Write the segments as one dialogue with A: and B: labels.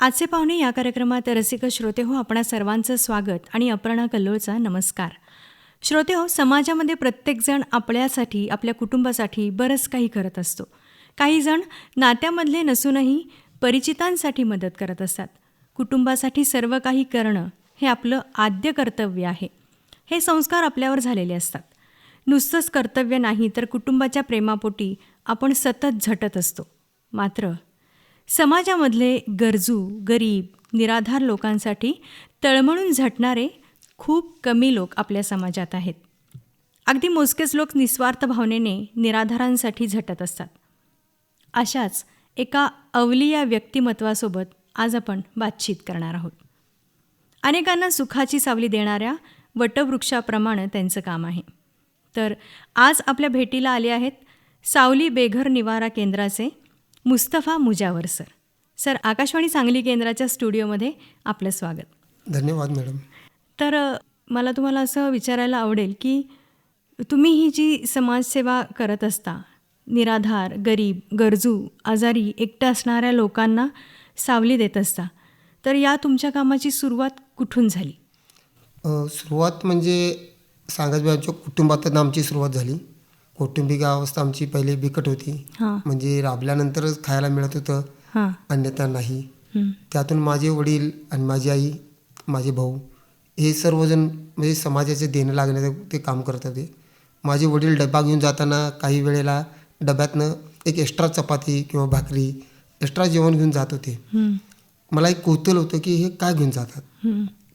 A: आजचे पाहुणे या कार्यक्रमात रसिक श्रोते हो आपणा सर्वांचं स्वागत आणि अपर्णा कल्लोळचा नमस्कार. श्रोते हो समाजामध्ये प्रत्येकजण आपल्यासाठी आपल्या कुटुंबासाठी बरंच काही करत असतो. काही जण नात्यामधले नसूनही परिचितांसाठी मदत करत असतात. कुटुंबासाठी सर्व काही करणं हे आपलं आद्य कर्तव्य आहे. हे संस्कार आपल्यावर झालेले असतात. नुसतंच कर्तव्य नाही तर कुटुंबाच्या प्रेमापोटी आपण सतत झटत असतो. मात्र समाजामधले गरजू गरीब निराधार लोकांसाठी तळमळून झटणारे खूप कमी लोक आपल्या समाजात आहेत. अगदी मोजकेच लोक निस्वार्थ भावनेने निराधारांसाठी झटत असतात. अशाच एका अवलिया व्यक्तिमत्वासोबत आज आपण बातचीत करणार आहोत. अनेकांना सुखाची सावली देणाऱ्या वटवृक्षाप्रमाणे त्यांचं काम आहे. तर आज आपल्या भेटीला आले आहेत सावली बेघर निवारा केंद्राचे मुस्तफा मुजावर सर. सर आकाशवाणी सांगली केंद्राच्या स्टुडिओमध्ये आपलं स्वागत.
B: धन्यवाद मॅडम.
A: तर मला तुम्हाला असं विचारायला आवडेल की तुम्ही ही जी समाजसेवा करत असता निराधार गरीब गरजू आजारी एकटं असणाऱ्या लोकांना सावली देत असता तर या तुमच्या कामाची सुरुवात कुठून झाली?
B: सुरुवात म्हणजे सांगायचं कुटुंबातून आमची सुरुवात झाली. कौटुंबिक अवस्था आमची पहिले बिकट होती. म्हणजे राबल्यानंतरच खायला मिळत होतं. अन्यथा नाही. त्यातून माझे वडील आणि माझी आई माझे भाऊ हे सर्वजण म्हणजे समाजाचे देणं लागण्याचं ते काम करत होते. माझे वडील डबा घेऊन जाताना काही वेळेला डब्यातनं एक एक्स्ट्रा चपाती किंवा भाकरी एक्स्ट्रा जेवण घेऊन जात होते. मला एक कौतूहल होतं की हे काय घेऊन जातात?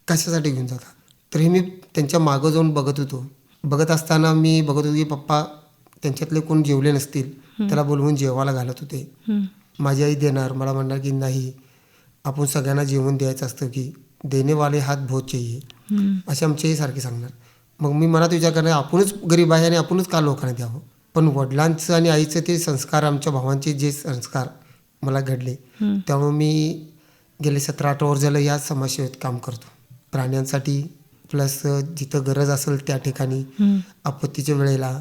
B: कशासाठी घेऊन जातात? तर हे मी त्यांच्या मागं जाऊन बघत होतो. बघत असताना मी बघत होतो की पप्पा त्यांच्यातले कोण जेवले नसतील त्याला बोलवून जेवायला घालत होते. माझी आई देणार मला म्हणणार की नाही आपण सगळ्यांना जेवण द्यायचं असतं की देणे वाले हात
A: हं,
B: असे आमचे आई सारखे सांगणार. मग मी मनात विचार करणार आपणच गरीब आहे आणि आपणच का लोकांना द्यावं? पण वडिलांचं आणि आईचं ते संस्कार आमच्या भावांचे जे संस्कार मला घडले. त्यामुळे मी गेले सतरा अठरा वर्ष झालं या समाजसेवेत काम करतो. प्राण्यांसाठी प्लस जिथं गरज असेल त्या ठिकाणी आपत्तीच्या वेळेला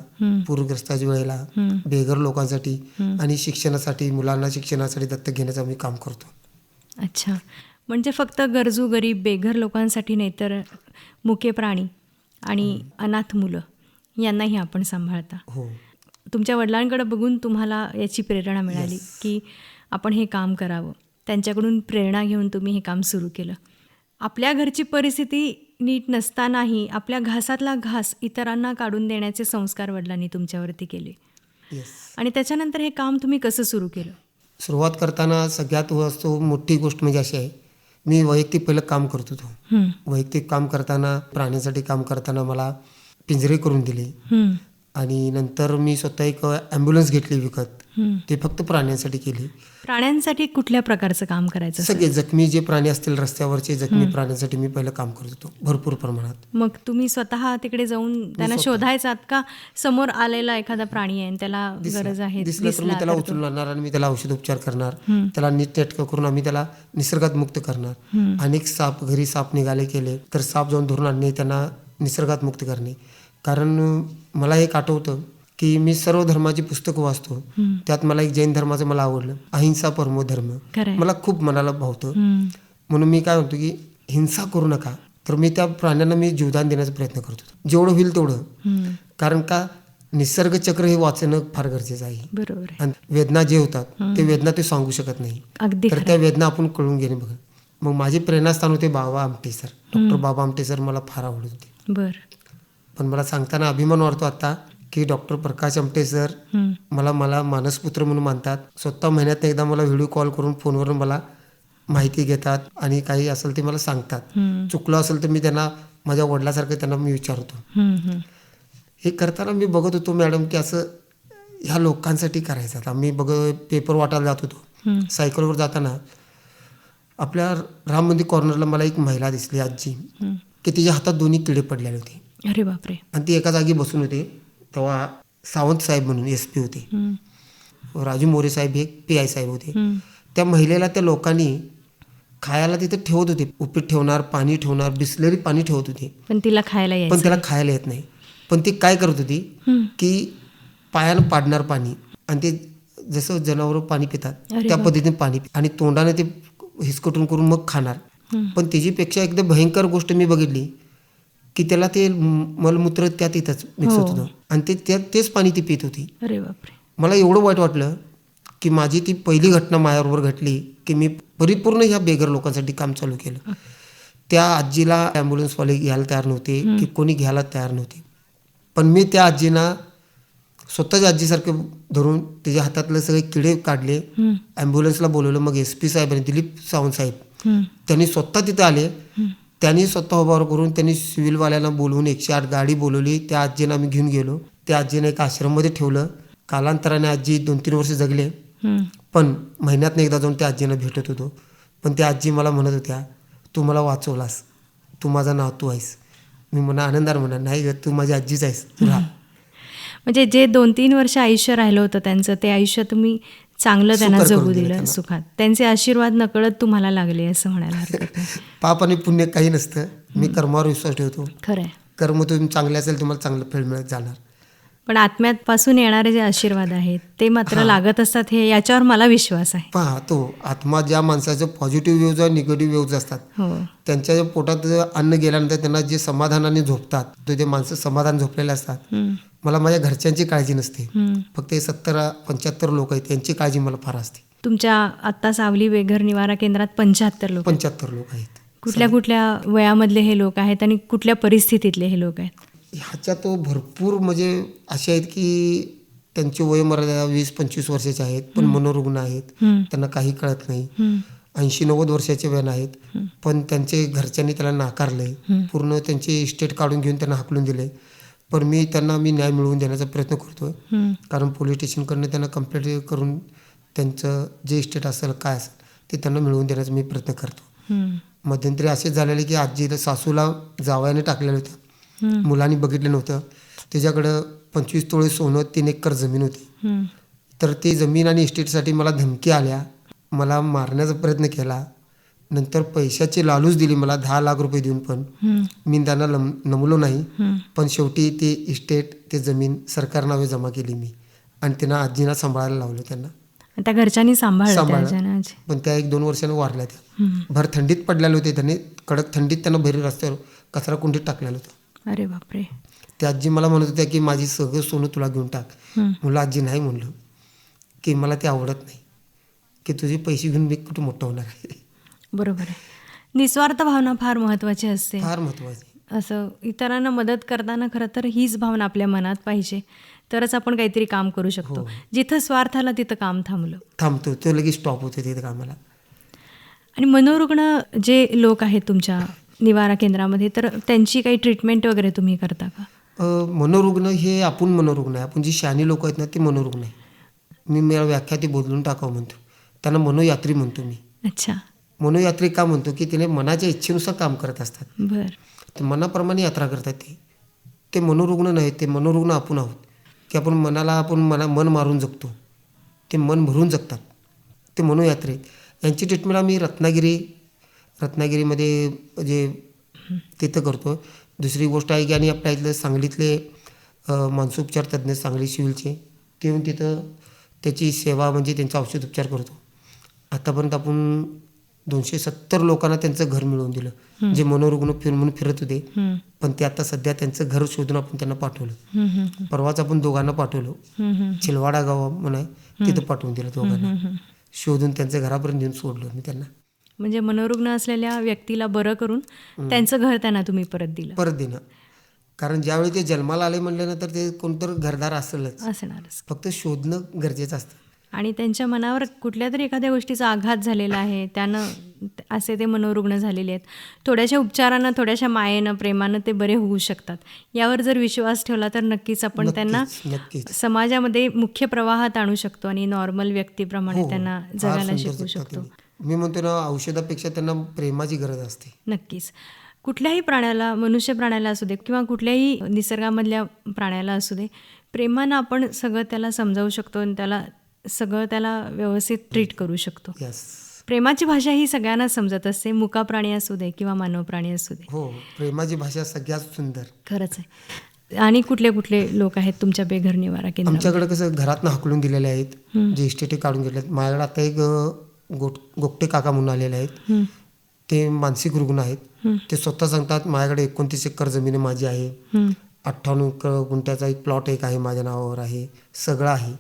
B: पूरग्रस्ताच्या वेळेला. बेघर लोकांसाठी. आणि शिक्षणासाठी मुलांना शिक्षणासाठी दत्तक घेण्याचं मी काम करतो.
A: अच्छा. म्हणजे फक्त गरजू गरीब बेघर लोकांसाठी नाही तर मुके प्राणी आणि अनाथ मुलं यांनाही आपण सांभाळता.
B: हो.
A: तुमच्या वडिलांकडे बघून तुम्हाला याची प्रेरणा मिळाली की आपण हे काम करावं. त्यांच्याकडून प्रेरणा घेऊन तुम्ही हे काम सुरू केलं. आपल्या घरची परिस्थिती नीट नसतानाही आपल्या घासातला घास इतरांना काढून देण्याचे संस्कार वडिलांनी तुमच्यावरती केले. आणि त्याच्यानंतर हे काम तुम्ही कसं सुरू केलं?
B: सुरुवात करताना सगळ्यात वस्तू मोठी गोष्ट म्हणजे अशी आहे मी वैयक्तिक पहिलं काम करत होतो. वैयक्तिक काम करताना प्राण्यांसाठी काम करताना मला पिंजरे करून दिले. आणि नंतर मी स्वतः एक ॲम्ब्युलन्स घेतली विकत. ते फक्त प्राण्यांसाठी केली.
A: प्राण्यांसाठी कुठल्या प्रकारचं काम करायचं
B: सगळे जखमी जे प्राणी असतील रस्त्यावरचे जखमी प्राण्यांसाठी मी पहिलं काम करत होतो भरपूर प्रमाणात.
A: मग तुम्ही स्वतः तिकडे जाऊन त्यांना शोधायचात का? समोर आलेला एखादा प्राणी आहे त्याला गरज आहे
B: दिसलं तर मी त्याला उचलून आणणार आणि मी त्याला औषधोपचार करणार. त्याला नीट नेटकं करून आम्ही त्याला निसर्गात मुक्त करणार. अनेक साप घरी साप निघाले केले तर साप जाऊन धरून आणणे त्यांना निसर्गात मुक्त करणे. कारण मला एक आठवतं की मी सर्व धर्माची पुस्तकं वाचतो. त्यात मला एक जैन धर्माचं मला आवडलं. अहिंसा परमो धर्म. मला खूप मनाला भावतं. म्हणून मी काय म्हणतो की हिंसा करू नका. तर मी त्या प्राण्यांना मी जीवदान देण्याचा प्रयत्न करतो. जेवढं होईल तेवढं. कारण का? निसर्ग चक्र हे वाचणं फार गरजेचं आहे.
A: बरोबर
B: आणि वेदना जे होतात ते वेदना ते सांगू शकत नाही. तर त्या वेदना आपण कळून घेणे बघा. मग माझे प्रेरणास्थान होते Baba Amte sir. Doctor Baba Amte sir मला फार आवडत होते.
A: बर.
B: पण मला सांगताना अभिमान वाटतो आता. की डॉक्टर प्रकाश आमटे सर मला मला मानसपुत्र म्हणून मानतात. स्वतः महिन्यात एकदा मला व्हिडिओ कॉल करून फोनवरून मला माहिती घेतात आणि काही असेल ते मला सांगतात. चुकलं असेल तर मी त्यांना माझ्या वडिलासारखं त्यांना मी विचारतो.
A: हं,
B: करताना मी बघत होतो मॅडम की असं ह्या लोकांसाठी करायचं. आता मी बघ पेपर वाटायला जात होतो. सायकलवर जाताना आपल्या राम मंदिर कॉर्नरला मला एक महिला दिसली आजी. की तिच्या हातात दोन्ही किडे पडलेले होते.
A: अरे बापरे.
B: आणि ती एका जागी बसून होते. तेव्हा सावंत साहेब म्हणून एस पी होते. राजू मोरे साहेब हे पी आय साहेब होते. त्या महिलेला त्या लोकांनी खायला तिथे ठेवत होते. उपीट ठेवणार पाणी ठेवणार बिसलेरी पाणी ठेवत होते.
A: पण तिला खायला
B: पण त्याला खायला येत नाही. पण ती काय करत होती की पायानं पाडणार पाणी आणि ते जसं जनावरं पाणी पितात त्या. पद्धतीने पाणी आणि तोंडाने ते हिसकटून करून मग खाणार. पण त्याच्यापेक्षा एकदम भयंकर गोष्ट मी बघितली की त्याला ते मलमूत्र त्या तिथंच मिक्स होत होतं. आणि ते त्या तेच पाणी ती पित होती.
A: अरे बापरे.
B: मला एवढं वाईट वाटलं की माझी ती पहिली घटना माझ्याबरोबर घडली की मी परिपूर्ण ह्या बेघर लोकांसाठी काम चालू केलं. त्या आजीला ॲम्ब्युलन्सवाले घ्यायला तयार नव्हते की कोणी घ्यायला तयार नव्हते. पण मी त्या आजीना स्वतःच्या आजीसारखे धरून त्याच्या हातातले सगळे किडे काढले. ॲम्ब्युलन्सला बोलवलं मग एस पी साहेबांनी दिलीप सावंत साहेब. त्यांनी स्वतः तिथे आले. त्यांनी स्वतः उभार करून त्यांनी सिव्हिलवाल्यांना बोलवून एकशे आठ गाडी बोलवली. त्या आजीनं आम्ही घेऊन गेलो. त्या आजीने एक आश्रममध्ये ठेवलं. कालांतराने आजी दोन तीन वर्ष जगले. पण महिन्यातनं एकदा जाऊन त्या आजीनं भेटत होतो. पण त्या आजी मला म्हणत होत्या तू मला वाचवलास. तू माझा नातू आहेस. मी म्हणा आनंदार म्हणा. नाही तू माझी आजीच आहेस. तू राहा.
A: म्हणजे जे दोन तीन वर्ष आयुष्य राहिलं होतं त्यांचं ते आयुष्य तुम्ही चांगलं त्यांना जगू
B: दिलं.
A: सुखात. त्यांचे आशीर्वाद नकळत तुम्हाला लागले असं म्हणायला हरकत
B: पाप आणि पुण्य काही नसतं. मी कर्मावर विश्वास ठेवतो.
A: खरं
B: कर्म तुम्ही चांगले असेल तुम्हाला चांगलं फळ मिळत जाणार.
A: पण आत्म्यापासून येणारे जे आशीर्वाद आहेत ते मात्र लागत असतात हे याच्यावर मला विश्वास आहे.
B: पहा तो आत्मा ज्या माणसाचं पॉझिटिव्ह व्ह्यूज आणि निगेटिव्ह व्ह्यूज असतात
A: हो.
B: त्यांच्या पोटात जे अन्न गेल्यानंतर त्यांना जे समाधानाने झोपतात तो ते माणसं समाधान झोपलेले असतात मला माझ्या घरच्यांची काळजी नसते. फक्त हे सत्तर पंच्याहत्तर लोक आहेत त्यांची काळजी मला फार असते.
A: तुमच्या आत्ता सावली बेघर निवारा केंद्रात पंच्याहत्तर लोक.
B: पंच्याहत्तर लोक आहेत.
A: कुठल्या कुठल्या वयामधले हे लोक आहेत आणि कुठल्या परिस्थितीतले हे लोक आहेत?
B: ह्याच्या तो भरपूर म्हणजे असे आहेत की त्यांची वयोमर्यादा वीस पंचवीस वर्षाचे आहेत पण मनोरुग्ण आहेत. त्यांना काही कळत नाही. ऐंशी नव्वद वर्षाचे वयन आहेत. पण त्यांचे घरच्यांनी त्याला नाकारले पूर्ण त्यांचे इस्टेट काढून घेऊन त्यांना हाकलून दिले पण मी त्यांना मी न्याय मिळवून देण्याचा प्रयत्न करतोय. कारण पोलीस स्टेशनकडनं त्यांना कंप्लेंट करून त्यांचं जे इस्टेट असेल काय असेल ते त्यांना मिळवून देण्याचा मी प्रयत्न करतो मध्यंतरी असेच झालेले की आजीला सासूला जावयाने टाकलेलं होतं. मुलांनी बघितलं नव्हतं. त्याच्याकडं पंचवीस तोळे सोनं तीन एकर जमीन होती. तर ती जमीन आणि इस्टेटसाठी मला धमकी आल्या. मला मारण्याचा प्रयत्न केला. नंतर पैशाची लालूच दिली मला दहा लाख रुपये देऊन पण. मी त्यांना नमलो नाही. पण शेवटी ते इस्टेट ते जमीन सरकार नावे जमा केली मी. आणि त्यांना आजीना सांभाळायला लावलं त्यांना.
A: त्या घरच्यांनी सांभाळलं आजी.
B: पण त्या एक दोन वर्षानं वारल्या त्या. भर थंडीत पडलेले होते त्यांनी. कडक थंडीत त्यांना भरी रस्त्यावर कचरा कुंडीत टाकलेलं होतं.
A: अरे बापरे.
B: त्या आजी मला म्हणत होत्या की माझी सगळं सोनं तुला घेऊन टाक. मुलं आजी नाही म्हणलं. की मला ते आवडत नाही. की तुझे पैसे घेऊन मी कुठं मोठं होणार आहे?
A: बरोबर आहे. निस्वार्थ भावना फार महत्त्वाची असते.
B: फार महत्त्वाचे.
A: असं इतरांना मदत करताना खरं तर हीच भावना आपल्या मनात पाहिजे. तरच आपण काहीतरी काम करू शकतो. जिथं स्वार्थ आला तिथं काम थांबलं.
B: थांबतो. तो लगेच स्टॉप होतो तिथे कामाला.
A: आणि मनोरुग्ण जे लोक आहेत तुमच्या निवारा केंद्रामध्ये तर त्यांची काही ट्रीटमेंट वगैरे तुम्ही करता का?
B: मनोरुग्ण हे आपण मनोरुग्ण आहे. आपण जी शहाणी लोक आहेत ना ते मनोरुग्ण आहे. मी मला व्याख्या ती बदलून टाकावं म्हणतो. त्यांना मनोयात्री म्हणतो मी.
A: अच्छा.
B: मनोयात्री का म्हणतो? की तिने मनाच्या इच्छेनुसार काम करत असतात.
A: बर.
B: ते मनाप्रमाणे यात्रा करतात ते. ते मनोरुग्ण नाहीत ते मनोरुग्ण आपण आहोत. की आपण मनाला आपण मना मन मारून जगतो. ते मन भरून जगतात. ते मनोयात्रे यांची ट्रीटमेंट आम्ही रत्नागिरी रत्नागिरीमध्ये जे तिथं करतो दुसरी गोष्ट आहे की आणि आपल्या इथले सांगलीतले मानसोपचार तज्ज्ञ सांगली सिव्हिलचे ते येऊन तिथं त्याची सेवा म्हणजे त्यांचा औषधोपचार करतो. आतापर्यंत आपण दोनशे सत्तर लोकांना त्यांचं घर मिळवून दिलं. जे मनोरुग्ण फिर म्हणून फिरत होते. पण ते आता सध्या त्यांचं घर शोधून आपण त्यांना पाठवलं. परवाच आपण दोघांना पाठवलं. चिलवाडा गाव म्हणाय तिथं पाठवून दिलं दोघांना. शोधून त्यांच्या घरापर्यंत येऊन सोडलं मी त्यांना.
A: म्हणजे मनोरुग्ण असलेल्या व्यक्तीला बरं करून त्यांचं घर त्यांना तुम्ही परत दिलं.
B: परत देणं कारण ज्यावेळी ते जन्माला आले म्हणल्यानंतर ते कोणतर घरदार असेलच.
A: असणारच.
B: फक्त शोधणं गरजेचं असतं.
A: आणि त्यांच्या मनावर कुठल्या तरी एखाद्या गोष्टीचा आघात झालेला आहे त्यानं असे ते मनोरुग्ण झालेले आहेत. थोड्याशा उपचारानं थोड्याशा मायेनं प्रेमानं ते बरे होऊ शकतात. यावर जर विश्वास ठेवला तर नक्कीच आपण त्यांना समाजामध्ये मुख्य प्रवाहात आणू शकतो आणि नॉर्मल व्यक्तीप्रमाणे
B: हो,
A: त्यांना
B: फार
A: जगायला शिकवू
B: जगतात
A: शकतो.
B: मी म्हणतो ना औषधापेक्षा त्यांना प्रेमाची गरज असते.
A: नक्कीच. कुठल्याही प्राण्याला मनुष्य प्राण्याला असू दे किंवा कुठल्याही निसर्गामधल्या प्राण्याला असू दे प्रेमानं आपण सगळं त्याला समजावू शकतो आणि त्याला सगळं त्याला व्यवस्थित ट्रीट करू शकतो. प्रेमाची भाषा ही सगळ्यांना समजत असते. मुका प्राणी असू दे किंवा मानव प्राणी असू दे.
B: हो प्रेमाची भाषा सगळ्यात सुंदर.
A: खरंच आहे. आणि कुठले कुठले लोक आहेत तुमच्या बेघर निवारा केंद्रात
B: आमच्याकडे कसं घरातनं हाकलून दिलेले आहेत. जे इस्टेटी काढून घेतलेत. माझ्याकडे आता एक गोट गोगटे काका म्हणून आलेले आहेत. ते मानसिक रुग्ण आहेत. ते स्वतः सांगतात माझ्याकडे एकोणतीस एकर जमीन माझी आहे. अठ्ठावन्न एकर गुंठ्याचा एक प्लॉट एक आहे माझ्या नावावर आहे. सगळं आहे.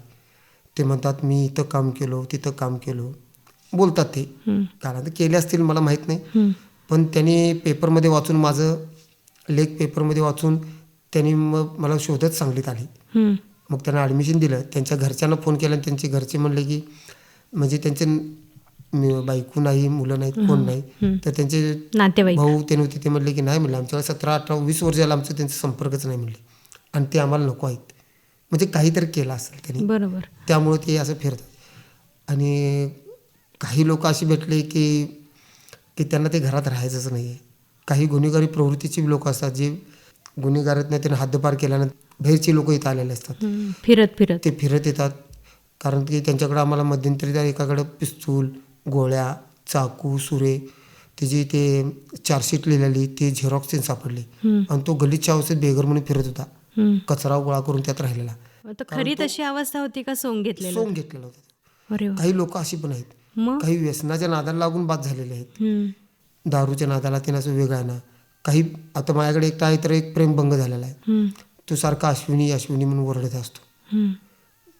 B: ते म्हणतात मी इथं काम केलो तिथं काम केलो. बोलतात ते. कारण ते केले असतील मला माहीत नाही. पण त्यांनी पेपरमध्ये वाचून माझं लेख पेपरमध्ये वाचून त्यांनी मग मला शोधत सांगलीत आली. मग त्यांना ॲडमिशन दिलं. त्यांच्या घरच्यांना फोन केला आणि त्यांचे घरचे म्हणले की म्हणजे त्यांचे बायको नाही मुलं नाहीत कोण नाही. तर त्यांचे
A: नातेवाईक.
B: भाऊ ते नव्हते ते म्हणले की नाही म्हणले आमच्याकडे सतरा अठरा वीस वर्ष झालं आमचं त्यांचा संपर्कच नाही म्हणले. आणि ते आम्हाला नको आहेत. म्हणजे काहीतरी केलं असेल त्यांनी.
A: बरोबर.
B: त्यामुळे ते असं फिरतात. आणि काही लोक अशी भेटले की की त्यांना ते घरात राहायचंच नाही आहे काही गुन्हेगारी प्रवृत्तीची लोक असतात जे गुन्हेगारात नाही त्यांना हद्दपार केल्यानंतर बाहेरची लोक इथं आलेले असतात.
A: फिरत फिरत.
B: ते फिरत येतात. कारण की त्यांच्याकडं आम्हाला मध्यंतरी एकाकडं पिस्तूल गोळ्या चाकू सुरे त्याची ते चार्जशीट लिहिलेली ते झेरॉक्स सापडले. आणि तो गलिच्छ अवस्थेत बेघर म्हणून फिरत होता. कचरा गोळा करून त्यात राहिलेला.
A: खरी तशी अवस्था होती का सोंग घेतलेलं?
B: सोंग घेतलेला होता. काही लोक अशी पण आहेत. काही व्यसनाच्या नादाला लागून बाद झालेले आहेत. दारूच्या नादाला ते असं वेगळं आहे ना. काही आता माझ्याकडे एकटा आहे तर एक प्रेमभंग झालेला आहे. तो सारखा अश्विनी अश्विनी म्हणून ओरडत असतो.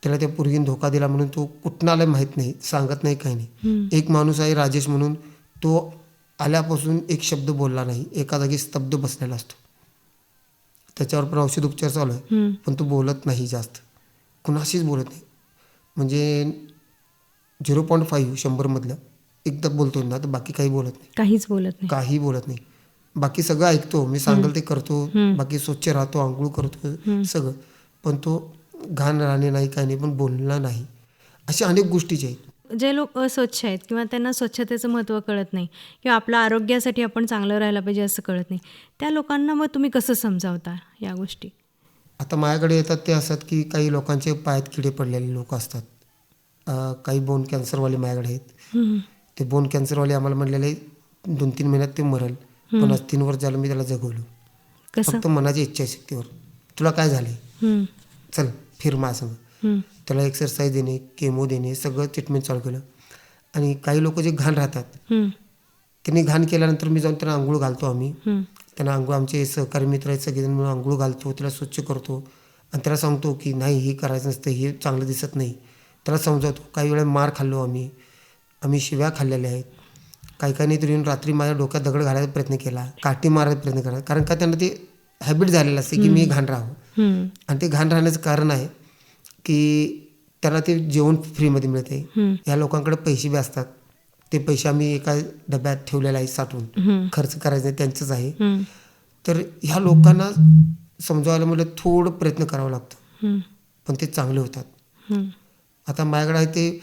B: त्याला त्या पोरगीने धोका दिला म्हणून तो कुठनं आलाय माहीत नाही सांगत नाही काही नाही. एक माणूस आहे राजेश म्हणून तो आल्यापासून एक शब्द बोलला नाही एका जागी स्तब्ध बसलेला असतो. त्याच्यावर पण औषध उपचार चालू आहे पण तो बोलत नाही जास्त. कुणाशीच बोलत नाही. म्हणजे झिरो पॉईंट फाईव्ह शंभरमधलं एकदा बोलतो ना तर बाकी काही बोलत नाही.
A: काहीच बोलत नाही.
B: काही बोलत नाही. बाकी सगळं ऐकतो मी सांगेल ते करतो. बाकी स्वच्छ राहतो आंघोळ करतो. सगळं. पण तो घाण राहणे नाही काही नाही पण बोलला नाही. अशा अनेक गोष्टीचे आहेत.
A: जे लोक अस्वच्छ आहेत किंवा त्यांना स्वच्छतेचं महत्त्व कळत नाही किंवा आपल्या आरोग्यासाठी आपण चांगलं राहायला पाहिजे असं कळत नाही त्या लोकांना मग तुम्ही कसं समजावता या गोष्टी?
B: आता माझ्याकडे येतात ते असतात की काही लोकांचे पायात किडे पडलेले लोक असतात. काही बोन कॅन्सरवाले माझ्याकडे आहेत. ते बोन कॅन्सरवाले आम्हाला म्हणलेले दोन तीन महिन्यात ते मरल. पण आज तीन वर्ष झालं मी त्याला जगवलं.
A: कसं?
B: फक्त मनाची इच्छाशक्तीवर. तुला काय झाले चल. फिर माझ्यासंग
A: हं,
B: त्याला एक्सरसाइज देणे केमो देणे सगळं ट्रीटमेंट चालू केलं. आणि काही लोक जे घाण राहतात
A: हं,
B: त्यांनी घाण केल्यानंतर मी जाऊन त्यांना आंघोळ घालतो आम्ही.
A: हं,
B: त्यांना आंघोळ आमचे सहकारी मित्र आहेत सगळेजण मिळून आंघोळ घालतो त्याला स्वच्छ करतो. आणि त्याला सांगतो की नाही हे करायचं नसतं हे चांगलं दिसत नाही. त्याला समजावतो काही वेळा मार खाल्लो आम्ही. आम्ही शिव्या खाल्लेल्या आहेत. काही काही तर येऊन रात्री माझ्या डोक्यात दगड घालायचा प्रयत्न केला काठी मारायचा प्रयत्न केला. कारण का त्यांना ते हॅबिट झालेलं असते की मी घाण राहावं.
A: हं,
B: आणि ते घाण राहण्याचं कारण आहे की त्याला ते जेवण फ्रीमध्ये मिळते. या लोकांकडे पैसे बी असतात. ते पैसे आम्ही एका डब्यात ठेवलेले आहे साठवून. खर्च करायचं त्यांचंच आहे. तर ह्या लोकांना समजावायला म्हणजे थोडं प्रयत्न करावं लागतं. पण ते चांगले होतात. आता माझ्याकडे आहे ते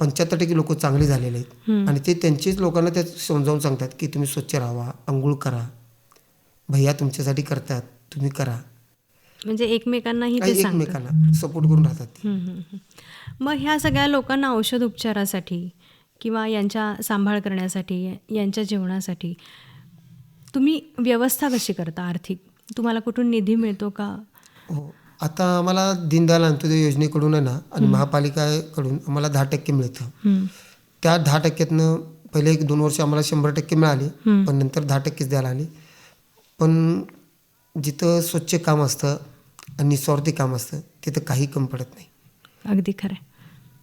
B: पंच्याहत्तर टक्के लोक चांगले झालेले आहेत. आणि ते त्यांचेच लोकांना त्या समजावून सांगतात की तुम्ही स्वच्छ राहावा आंघोळ करा. भैया तुमच्यासाठी करतात तुम्ही करा.
A: म्हणजे एकमेकांनाही ते
B: एकमेकांना सपोर्ट करून राहतात.
A: मग ह्या सगळ्या लोकांना औषध उपचारासाठी किंवा यांच्या सांभाळ करण्यासाठी यांच्या जेवणासाठी तुम्ही व्यवस्था कशी करता आर्थिक? तुम्हाला कुठून निधी मिळतो का?
B: हो. आता आम्हाला दीनदयाल अंत्योदय योजनेकडून आहे ना आणि महापालिकेकडून आम्हाला दहा टक्के मिळतं.
A: त्या
B: दहा टक्क्यातनं पहिले एक दोन वर्ष आम्हाला शंभर टक्के मिळाले. पण नंतर दहा टक्केच द्यायला आले. पण जिथं स्वच्छ काम असतं आणि निस्वार्थी काम असतं तिथं काही कमी पडत नाही.
A: अगदी खरं आहे.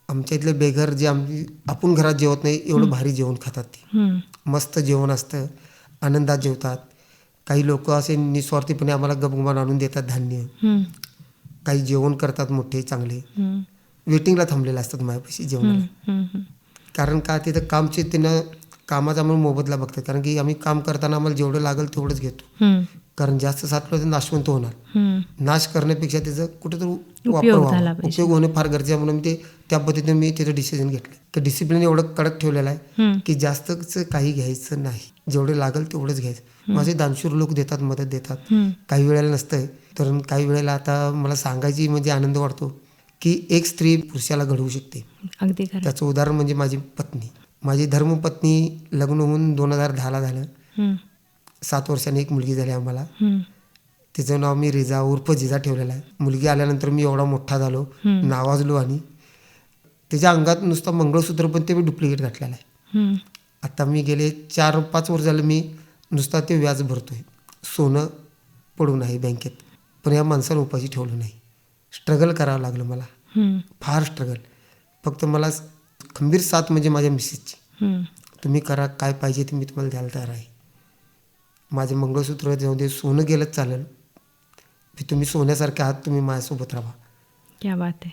B: आमच्या इथले बेघर जे आम्ही आपण घरात जेवत नाही एवढं भारी जेवण खातात ते. मस्त जेवण असतं आनंदात जेवतात. काही लोक असे निस्वार्थीपणे आम्हाला गपगुमान आणून देतात धान्य.
A: हं,
B: काही जेवण करतात मोठे चांगले. वेटिंगला थांबलेले असतात माझ्यापाशी जेवणाला. कारण का तिथं कामचे त्यांना कामाचा म्हणून मोबदला बघतात. कारण की आम्ही काम करताना आम्हाला जेवढं लागेल तेवढंच घेतो. कारण जास्त साठलं तर नाशवंत होणार.
A: हं,
B: नाश करण्यापेक्षा त्याचं कुठेतरी वापर
A: उपयोग
B: व्हावा. उपयोग होणं फार गरजेचं आहे म्हणून मी ते त्या पद्धतीने मी तिथं डिसिजन घेतलं. तर डिसिप्लिन एवढं कडक ठेवलेलं आहे की जास्तच काही घ्यायचं नाही. जेवढे लागेल तेवढंच घ्यायचं. माझे दानशूर लोक देतात मदत देतात. काही वेळेला नसतंय. तर काही वेळेला आता मला सांगायची म्हणजे आनंद वाटतो की एक स्त्री पुरुषाला घडवू शकते.
A: अगदी.
B: त्याचं उदाहरण म्हणजे माझी पत्नी. माझी धर्मपत्नी लग्न होऊन दोन हजार दहाला झालं. सात वर्षांनी एक मुलगी झाली आम्हाला. तिचं नाव मी रिजा उर्फ जिजा ठेवलेलं आहे. मुलगी आल्यानंतर मी एवढा मोठा झालो. नावाजलो आणि त्याच्या अंगात नुसतं मंगळसूत्र पण ते मी डुप्लिकेट घातलेलं आहे. आता मी गेले चार पाच वर्ष झालं मी नुसता ते व्याज भरतोय. सोनं पडून आहे बँकेत पण या माणसानं उपाशी ठेवलं नाही. स्ट्रगल करावं लागलं मला.
A: हं.
B: फार स्ट्रगल फक्त मला खंबीर साथ म्हणजे माझ्या मिसेसची. तुम्ही करा काय पाहिजे ते मी तुम्हाला द्यायला तयार आहे. माझे मंगळसूत्र जाऊ दे सोनं गेलं चालेल. तुम्ही सोन्यासारखे आहात तुम्ही माझ्यासोबत राहा.
A: क्या बात आहे.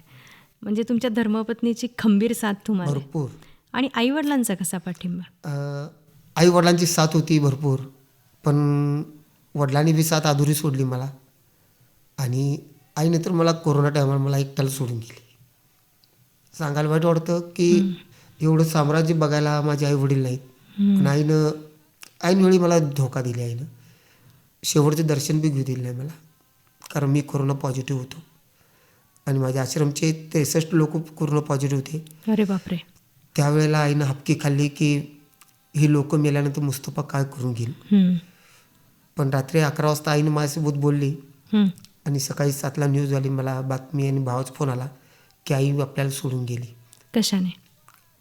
A: म्हणजे तुमच्या धर्मपत्नीची खंबीर साथ तुम्हाला.
B: भरपूर.
A: आणि आईवडिलांचा कसा पाठिंबा?
B: आई वडिलांची साथ होती भरपूर पण वडिलांनी बी साथ अधुरी सोडली मला. आणि आईने तर मला कोरोना टायमाला मला एकट्याला सोडून गेली सांगायला वाईट वाटतं की एवढं साम्राज्य बघायला माझे आई वडील नाहीत. पण आईनं ऐनवेळी मला धोका दिला आईनं. शेवटचं दर्शन बी घेऊ दिलं नाही मला. कारण मी कोरोना पॉझिटिव्ह होतो. आणि माझ्या आश्रमचे त्रेसष्ट लोक कोरोना पॉझिटिव्ह होते.
A: अरे बापरे.
B: त्यावेळेला आईनं हपकी खाल्ली की ही लोक मेल्यानंतर मुस्तफा काय करून घेईल. पण रात्री अकरा वाजता आईनं माझ्यासोबत बोलली.
A: हं.
B: आणि सकाळी सातला न्यूज आली मला बातमी आणि भावाचा फोन आला की आई आपल्याला सोडून गेली.
A: कशाने?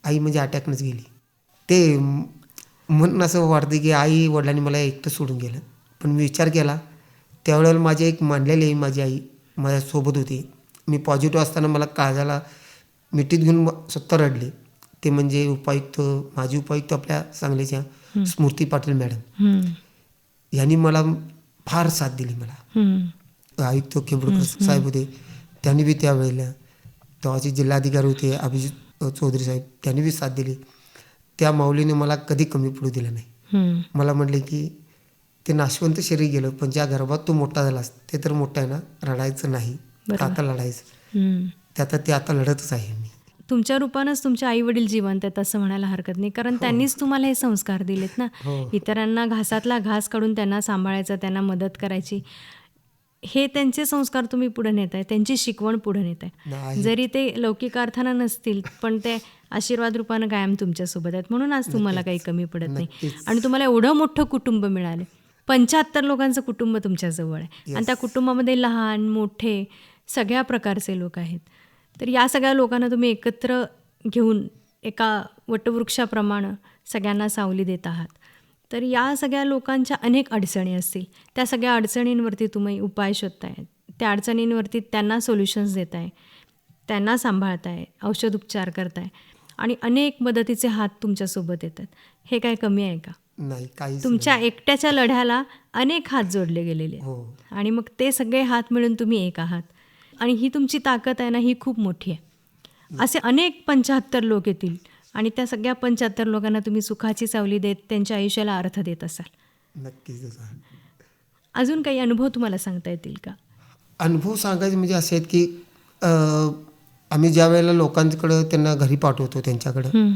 B: आई म्हणजे अटॅकनंच गेली. ते म्हणून असं वाटतं की आई वडिलांनी मला एकटं सोडून गेलं. पण मी विचार केला त्यावेळेला माझी एक मांडलेली माझी आई माझ्यासोबत होती. मी पॉझिटिव्ह असताना मला काळजाला मिठीत घेऊन स्वतः रडले. ते म्हणजे उपायुक्त माजी उपायुक्त आपल्या सांगलीच्या स्मृती पाटील मॅडम. यांनी मला फार साथ दिली मला. आयुक्त केंबडकर साहेब होते. त्यांनी बी त्यावेळेला तेव्हाचे जिल्हाधिकारी होते अभिजित चौधरी साहेब त्यांनी बी साथ दिली. त्या माऊलीने मला कधी कमी पडू दिलं नाही
A: हं.
B: मला म्हटले की ते नाशवंत शरीर गेलं पण ज्या गर्भात तू मोठा झालास ते तर मोठा आहे ना रडायचं नाही. आता लढायचं
A: हं.
B: ते आता ते आता लढतच आहे मी
A: तुमच्या रूपानंच तुमचे आई वडील जिवंत आहेत असं म्हणायला हरकत नाही कारण त्यांनीच तुम्हाला हे संस्कार दिलेत ना
B: हो.
A: इतरांना घासातला घास काढून त्यांना सांभाळायचं त्यांना मदत करायची हे त्यांचे संस्कार तुम्ही पुढे नेत आहे त्यांची शिकवण पुढे नेत आहे
B: नाही.
A: जरी ते लौकिक अर्थानं नसतील पण ते आशीर्वाद रूपानं कायम तुमच्यासोबत आहेत. म्हणून आज तुम्हाला काही कमी पडत नाही. आणि तुम्हाला एवढं मोठं कुटुंब मिळाले. पंच्याहत्तर लोकांचं कुटुंब तुमच्याजवळ आहे. आणि त्या कुटुंबामध्ये लहान मोठे सगळ्या प्रकारचे लोक आहेत. तर या सगळ्या लोकांना तुम्ही एकत्र घेऊन एका वटवृक्षाप्रमाणे सगळ्यांना सावली देत आहात. तर या सगळ्या लोकांच्या अनेक अडचणी असतील. त्या सगळ्या अडचणींवरती तुम्ही उपाय शोधताय. त्या अडचणींवरती त्यांना सोल्युशन्स देताय. त्यांना सांभाळताय. औषधोपचार करताय. आणि अनेक मदतीचे हात तुमच्यासोबत येतात. हे काय कमी आहे का?
B: नाही काहीच
A: तुमच्या एकट्याच्या लढ्याला अनेक हात जोडले गेलेले.
B: हो.
A: आणि मग ते सगळे हात मिळून तुम्ही एक आहात. आणि ही तुमची ताकद आहे ना ही खूप मोठी आहे. असे अनेक पंच्याहत्तर लोक येतील. आणि त्या सगळ्या पंच्याहत्तर लोकांना तुम्ही सुखाची सावली देत त्यांच्या आयुष्याला अर्थ देत असाल.
B: नक्कीच.
A: अजून काही अनुभव तुम्हाला सांगता येतील का?
B: अनुभव सांगायचे म्हणजे असे आहेत की आम्ही ज्या वेळेला लोकांकडं त्यांना घरी पाठवतो त्यांच्याकडं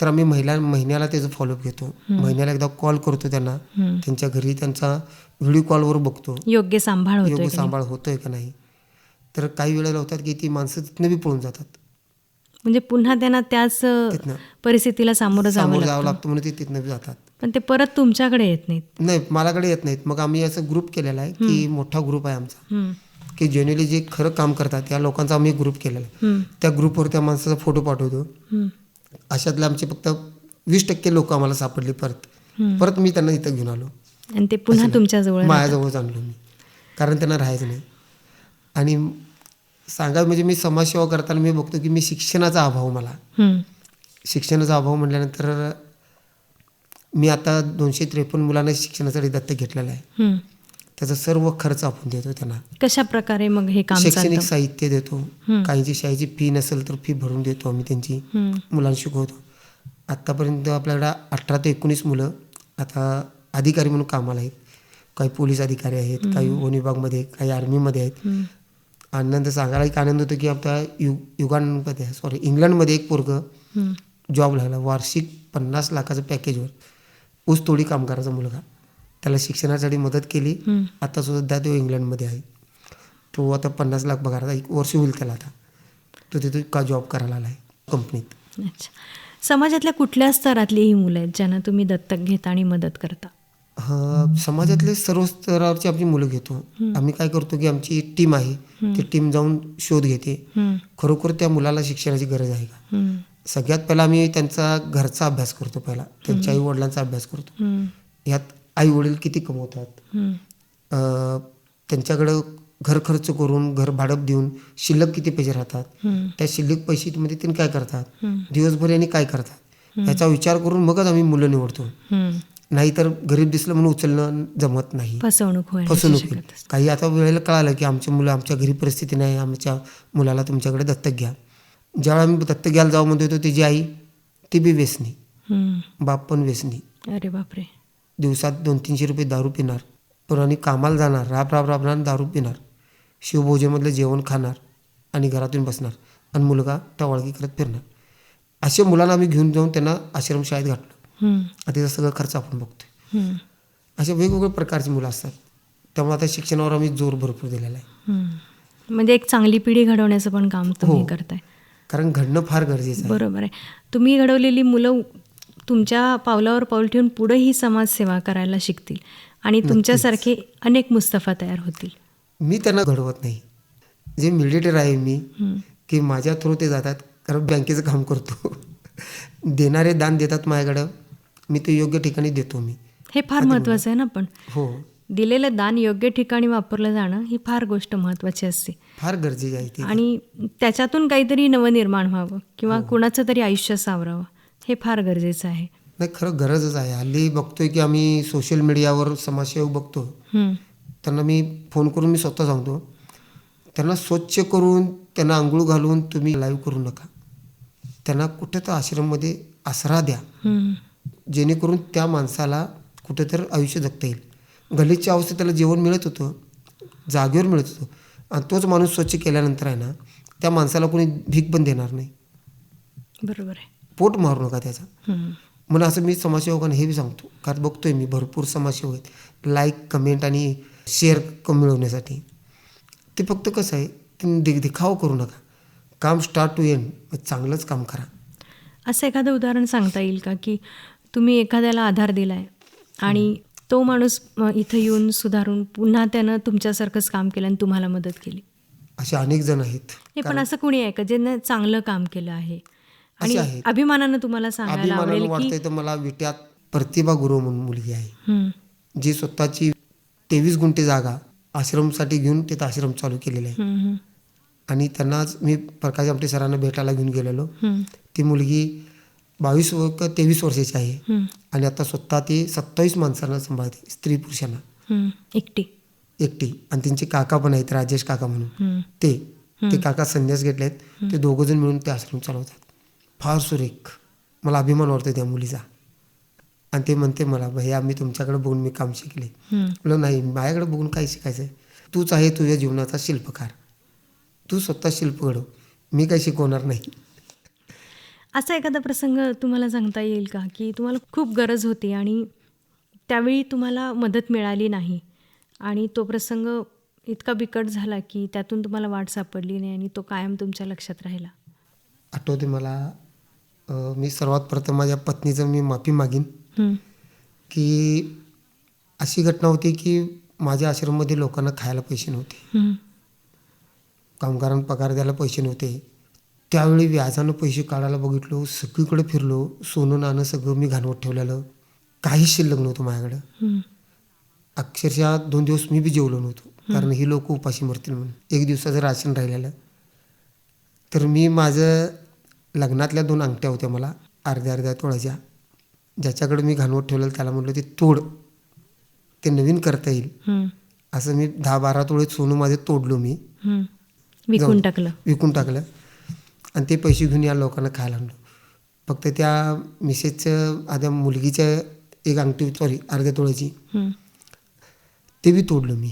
B: तर आम्ही महिला महिन्याला त्याचं फॉलोअप घेतो. महिन्याला एकदा कॉल करतो त्यांना. त्यांच्या घरी त्यांचा व्हिडिओ कॉलवर बघतो.
A: योग्य सांभाळ
B: योग्य? सांभाळ होतोय का नाही? तर काही वेळेला होतात की ती माणसं तिथनं बी पळून जातात.
A: म्हणजे पुन्हा त्यांना त्याच परिस्थितीला सामोरं जावं
B: जावं लागतं. म्हणून ते तिथनं जातात.
A: पण ते परत तुमच्याकडे येत नाहीत.
B: नाही माझ्याकडे येत नाहीत. मग आम्ही असं ग्रुप केलेला आहे की मोठा ग्रुप आहे आमचा. की जेन्युअली जे खरं काम करतात या लोकांचा आम्ही ग्रुप केलेला आहे. त्या ग्रुपवर त्या माणसाचा फोटो पाठवतो. अशातले आमचे फक्त वीस टक्के लोक आम्हाला सापडले परत. परत मी त्यांना इथं घेऊन आलो.
A: आणि ते पुन्हा तुमच्याजवळ
B: माझ्याजवळच आणलो मी. कारण त्यांना राहायचं नाही. आणि सांगा म्हणजे मी समाजसेवा करताना मी बघतो की मी शिक्षणाचा अभाव मला.
A: हं,
B: शिक्षणाचा अभाव म्हटल्यानंतर मी आता दोनशे त्रेपन्न मुलांना शिक्षणासाठी दत्तक घेतलेलं आहे. त्याचा सर्व खर्च आपण देतो त्यांना.
A: कशा प्रकारे मग हे काम
B: शैक्षणिक साहित्य देतो. काहींची शाळेची फी नसेल तर फी भरून देतो आम्ही त्यांची. मुलांना शिकवतो. आत्तापर्यंत आपल्याकडं अठरा ते एकोणीस मुलं आता अधिकारी म्हणून कामाला आहेत. काही पोलीस अधिकारी आहेत काही वन विभागमध्ये काही आर्मीमध्ये आहेत. आनंद सांगायला एक आनंद होतो की आता यु युगांमध्ये सॉरी इंग्लंडमध्ये एक पोरग. जॉब लागला वार्षिक पन्नास लाखाचं पॅकेजवर ऊस तोडी कामगाराचा मुलगा. त्याला शिक्षणासाठी मदत केली. आता सुद्धा तो इंग्लंडमध्ये आहे. तो आता पन्नास लाख पगाराचा एक वर्ष होईल त्याला आता. तो तिथे का जॉब करायला आला आहे कंपनीत
A: अच्छा. समाजातल्या कुठल्या स्तरातली ही मुलं आहेत ज्यांना तुम्ही दत्तक घेता आणि मदत करता?
B: अं, समाजातले सर्व स्तरावरची आमची मुलं घेतो. आम्ही काय करतो की आमची टीम आहे ती टीम जाऊन शोध घेते. खरोखर त्या मुलाला शिक्षणाची गरज आहे का? सगळ्यात पहिला आम्ही त्यांचा घरचा अभ्यास करतो पहिला. त्यांच्या आई वडिलांचा अभ्यास करतो. यात आई वडील किती कमवतात? अं, त्यांच्याकडं घर खर्च करून घर भाडं देऊन शिल्लक किती पैसे राहतात? त्या शिल्लक पैशामध्ये त्यांनी काय करतात? दिवसभर यांनी काय करतात? याचा विचार करून मगच आम्ही मुलं निवडतो. नाहीतर गरीब दिसलं म्हणून उचलणं जमत नाही.
A: फसवणूक होईल
B: फसवणूक होईल. काही आता वेळेला कळालं की आमची मुलं आमच्या घरी परिस्थिती नाही आमच्या मुलाला तुमच्याकडे दत्तक घ्या. ज्यावेळी आम्ही दत्तक घ्यायला जाऊ म्हणतो होतो तिची आई ती बी व्यसनी. बाप पण व्यसनी
A: अरे बापरे.
B: दिवसात दोन तीनशे रुपये दारू पिणार. पण आणि कामाला जाणार. राब राब राबणार दारू पिणार. शिवभोजनमधलं जेवण खाणार आणि घरातून बसणार. आणि मुलगा टवाळकी करत फिरणार. अशा मुलांना आम्ही घेऊन जाऊन त्यांना आश्रमशाळेत घातलं.
A: हं,
B: त्याचा सगळं खर्च आपण बघतोय.
A: हं,
B: अशा वेगवेगळ्या प्रकारची मुलं असतात. त्यामुळे आता शिक्षणावर आम्ही जोर भरपूर दिलेला आहे.
A: हं. म्हणजे एक चांगली पिढी घडवण्याचं पण काम तुम्ही
B: हो.
A: करताय.
B: कारण घडणं फार गरजेचं आहे.
A: बरोबर आहे. तुम्ही घडवलेली मुलं तुमच्या पावलावर पाऊल ठेवून पुढेही समाजसेवा करायला शिकतील. आणि तुमच्यासारखे अनेक मुस्तफा तयार होतील.
B: मी त्यांना घडवत नाही. जे मिलिटेर आहे मी
A: हं,
B: की माझ्या थ्रू ते जातात. कारण बँकेचं काम करतो. देणारे दान देतात माझ्याकडं. मी ते योग्य ठिकाणी देतो मी.
A: हे फार महत्त्वाचं आहे ना पण.
B: हो.
A: दिलेलं दान योग्य ठिकाणी वापरलं जाणं ही फार गोष्ट महत्त्वाची असते.
B: फार गरजेचे आहे ते.
A: आणि त्याच्यातून काहीतरी नवनिर्माण व्हावं किंवा कुणाचं तरी आयुष्य सावरावं हे फार गरजेचं आहे.
B: नाही खरं गरजच आहे. हल्ली बघतोय की आम्ही सोशल मीडियावर समाजसेवक बघतो.
A: हं,
B: त्यांना मी फोन करून मी स्वतः सांगतो. त्यांना स्वच्छ करून त्यांना आंघोळ घालून तुम्ही लाईव्ह करू नका. त्यांना कुठं तर आश्रममध्ये आसरा द्या.
A: हं,
B: जेणेकरून त्या माणसाला कुठेतरी आयुष्य जगता येईल. गलितच्या अवस्थेत त्याला जेवण मिळत होतं जागेवर मिळत होतं. आणि तोच माणूस स्वच्छ केल्यानंतर आहे ना त्या माणसाला कोणी भीक पण देणार नाही.
A: बरोबर आहे.
B: पोट मारू नका त्याचा. म्हणून असं मी समाजसेवकांना हे बी सांगतो कारण बघतोय मी भरपूर समाजसेवक आहेत. लाईक कमेंट आणि शेअर क मिळवण्यासाठी. ते फक्त कसं आहे तुम्ही दि दिखाव करू नका. काम स्टार्ट टू एंड चांगलंच काम करा.
A: असं एखादं उदाहरण सांगता येईल का? की तुम्ही एखाद्याला आधार दिलाय आणि तो माणूस इथं येऊन सुधारून पुन्हा त्यानं तुमच्यासारखंच काम केलं आणि तुम्हाला मदत केली.
B: असे अनेक जण आहेत.
A: हे पण असं कोणी आहे का? ज्यानं चांगलं काम केलं आहे? आणि. अभिमानानं तुम्हाला सांगायला आवडेल की
B: मला विट्यात प्रतिभा गुरु म्हणून मुलगी आहे. जी स्वतःची तेवीस गुंठे जागा आश्रमसाठी घेऊन तिथं आश्रम चालू केलेला आहे. आणि त्यांनाच मी प्रकाश आमटे सरांना भेटायला घेऊन गेलेलो. ती मुलगी बावीस व का तेवीस वर्षाची आहे. आणि आता स्वतः ती सत्तावीस माणसांना सांभाळते स्त्री पुरुषांना.
A: एकटी.
B: एकटी. आणि त्यांचे काका पण आहेत राजेश काका म्हणून. ते. ते काका संन्यास घेतलेत. ते दोघं जण मिळून ते आश्रम चालवतात. फार सुरेख. मला अभिमान वाटतो त्या मुलीचा. आणि ते म्हणते मला भैया मी तुमच्याकडे बघून मी काम शिकले. म्हणलं नाही माझ्याकडे बघून काय शिकायचं आहे तूच आहे तुझ्या जीवनाचा शिल्पकार. तू स्वतः शिल्प घडव मी काही शिकवणार नाही.
A: असा एखादा प्रसंग तुम्हाला सांगता येईल का? की तुम्हाला खूप गरज होती आणि त्यावेळी तुम्हाला मदत मिळाली नाही आणि तो प्रसंग इतका बिकट झाला की त्यातून तुम्हाला वाट सापडली नाही आणि तो कायम तुमच्या लक्षात राहिला.
B: आठवते मला मी सर्वात प्रथम माझ्या पत्नीचं मी माफी मागीन. की अशी घटना होती की माझ्या आश्रममध्ये लोकांना खायला पैसे नव्हते. कामगारांना पगार द्यायला पैसे नव्हते. त्यावेळी व्याजानं पैसे काढायला बघितलो सगळीकडे फिरलो सोनं नाणं सगळं मी घाणवत ठेवलेलं. काहीच शिल्लक नव्हतं माझ्याकडं. अक्षरशः दोन दिवस मी बी जेवलो नव्हतो कारण ही लोक उपाशी मरतील म्हणून. एक दिवसाचं राशन राहिलेलं. तर मी माझं लग्नातल्या दोन अंगठ्या होत्या मला अर्ध्या अर्ध्या तोळाच्या ज्याच्याकडे मी घाणवत ठेवलेलं त्याला म्हटलं ते तोड. ते नवीन करता येईल. असं मी दहा बारा तोळे सोनं माझे तोडलो मी.
A: विकून. टाकलं.
B: विकून टाकलं. आणि ते पैसे घेऊन या लोकांना खायला आणलो. फक्त त्या मिसेसचं आद्या मुलगीच्या एक अंगठी सॉरी अर्ध्या तोळ्याची. ते बी तोडलं मी.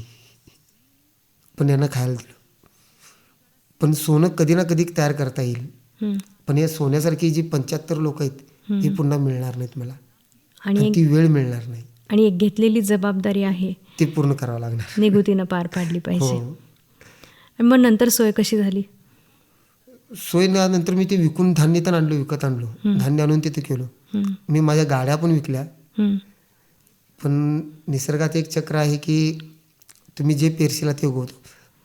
B: पण यांना खायला दिलं. पण सोनं कधी ना कधी तयार करता येईल. पण या सोन्यासारखी जी पंच्याहत्तर लोक आहेत ही पुन्हा मिळणार नाहीत मला.
A: आणि
B: ती वेळ मिळणार नाही.
A: आणि एक घेतलेली जबाबदारी आहे.
B: ती पूर्ण करावं लागणार.
A: निगुतीनं पार पाडली पाहिजे.
B: हो
A: आणि मग नंतर सोय कशी झाली?
B: सोय नंतर मी ते विकून धान्य तर आणलं विकत आणलो. धान्य आणून तिथे केलो. मी माझ्या गाड्या पण विकल्या. पण निसर्गात एक चक्र आहे की तुम्ही जे पेरशीला ते उगवतो.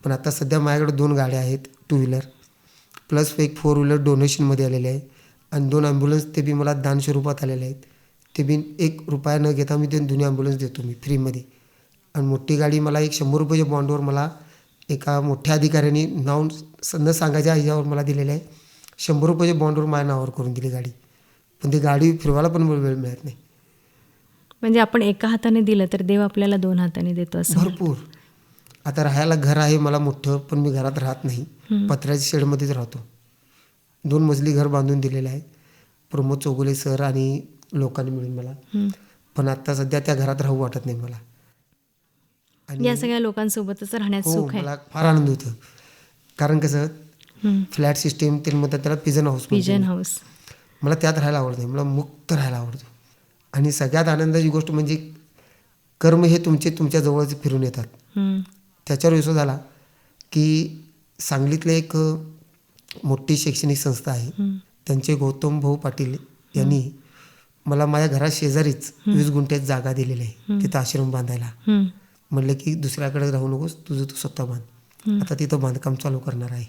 B: पण आता सध्या माझ्याकडे दोन गाड्या आहेत टू व्हीलर प्लस एक फोर व्हीलर डोनेशनमध्ये आलेले आहे. आणि दोन ॲम्ब्युलन्स ते बी मला दान स्वरूपात आलेले आहेत. ते बी एक रुपया न घेता मी ते दोन्ही ॲम्ब्युलन्स देतो मी फ्रीमध्ये आणि मोठी गाडी मला एक शंभर रुपयाच्या बॉन्डवर मला एका मोठ्या अधिकाऱ्यांनी नाव न सांगायच्या ह्याच्यावर मला दिलेलं आहे. शंभर रुपयाच्या बॉन्डवर माझ्या नावावर करून दिली गाडी. पण ती गाडी फिरवायला पण वेळ मिळत नाही.
A: म्हणजे आपण एका हाताने दिलं तर देव आपल्याला दोन हाताने देतो असं.
B: भरपूर. आता राहायला घर आहे मला मोठं पण मी घरात राहत नाही. पत्र्याच्या शेडमध्येच राहतो. दोन मजली घर बांधून दिलेलं आहे. प्रमोद चौगुले सर आणि लोकांनी मिळून मला. पण आता सध्या त्या घरात राहू वाटत नाही मला.
A: या सगळ्या लोकांसोबतच राहण्यात
B: हो
A: सुख आहे.
B: मला फार आनंद होतो. कारण कसं. फ्लॅट सिस्टीम ते म्हणतात त्याला पिजन हाऊस
A: पिजन हाऊस
B: मला त्यात राहायला आवडत नाही मला मुक्त राहायला आवडतं. आणि सगळ्यात आनंदाची गोष्ट म्हणजे कर्म हे तुमचे तुमच्या जवळच फिरून येतात.
A: हं.
B: त्याच्यावर विश्वास झाला की सांगलीतले एक मोठी शैक्षणिक संस्था आहे. त्यांचे गौतम भाऊ पाटील यांनी मला माझ्या घरात शेजारीच वीस गुंठ्यात जागा दिलेली आहे. तिथं आश्रम बांधायला. म्हणलं की दुसऱ्याकडे राहू नकोस तुझं तू स्वतः बांध. आता तिथं बांधकाम चालू करणार आहे.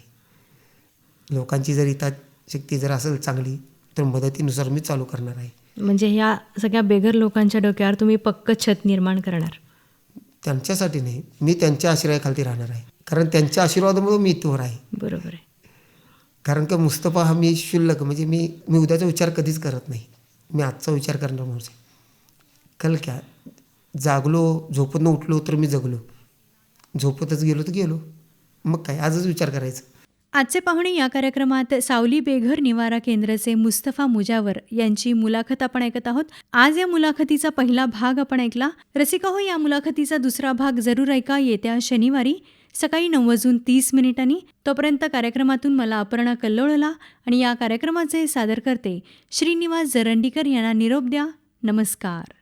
B: लोकांची जर इथं शक्ती जर असेल चांगली तर मदतीनुसार मी चालू करणार आहे.
A: म्हणजे ह्या सगळ्या बेघर लोकांच्या डोक्यावर तुम्ही पक्क छत निर्माण करणार.
B: त्यांच्यासाठी नाही मी त्यांच्या आश्रयाखाली राहणार आहे. कारण त्यांच्या आशीर्वादामुळे मी इथवर आहे.
A: बरोबर आहे.
B: कारण का मुस्तफा हा मी शुल्लक म्हणजे मी मी उद्याचा विचार कधीच करत नाही. मी आजचा विचार करणार माणूस कल क्या जागलो झोपतनं उठलो तर मी जगलो. झोपतच गेलो तर गेलो. मग काय? आजच विचार करायचा.
A: आजचे पाहुणे या कार्यक्रमात सावली बेघर निवारा केंद्राचे मुस्तफा मुजावर यांची मुलाखत आपण ऐकत आहोत. आज या मुलाखतीचा पहिला भाग आपण ऐकला. रसिका हो या मुलाखतीचा दुसरा भाग जरूर ऐका. येत्या शनिवारी सकाळी नऊ वाजून तीस मिनिटांनी. तोपर्यंत कार्यक्रमातून मला अपर्णा कल्लोळला आणि या कार्यक्रमाचे सादर करते श्रीनिवास जरंडीकर यांना निरोप द्या. नमस्कार.